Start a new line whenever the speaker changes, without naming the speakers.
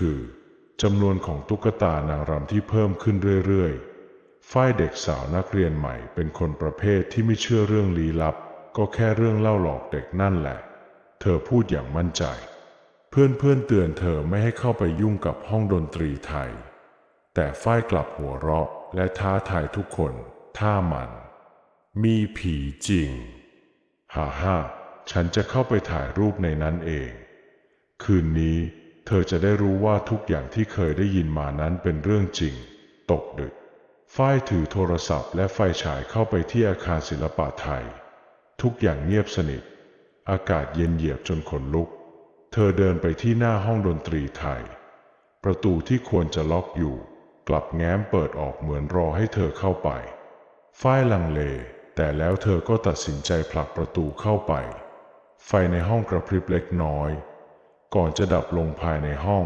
คือจำนวนของตุ๊กตานางรำที่เพิ่มขึ้นเรื่อยๆฝ้ายเด็กสาวนักเรียนใหม่เป็นคนประเภทที่ไม่เชื่อเรื่องลี้ลับ ก็แค่เรื่องเล่าหลอกเด็กนั่นแหละ เธอพูดอย่างมั่นใจ เพื่อนๆเตือนเธอไม่ให้เข้าไปยุ่งกับห้องดนตรีไทย แต่ฝ้ายกลับหัวเราะและท้าทายทุกคนถ้ามัน มีผีจริง ฮ่าฮ่าฉันจะเข้าไปถ่ายรูปในนั้นเอง คืนนี้ ธอจะได้รู้ว่าทุกอย่างที่เคยได้ยินมานั้นเป็นเรื่องจริง ตกดึก ฝ้ายถือโทรศัพท์และไฟฉายเข้าไปที่อาคารศิลปะไทย ทุกอย่างเงียบสนิท อากาศเย็นเยียบจนขนลุก เธอเดินไปที่หน้าห้องดนตรีไทย ประตูที่ควรจะล็อกอยู่ กลับแง้มเปิดออกเหมือนรอให้เธอเข้าไป ฝ้ายลังเล แต่แล้วเธอก็ตัดสินใจผลักประตูเข้าไป ไฟในห้องกระพริบเล็กน้อย ก่อนจะดับลงภายในห้อง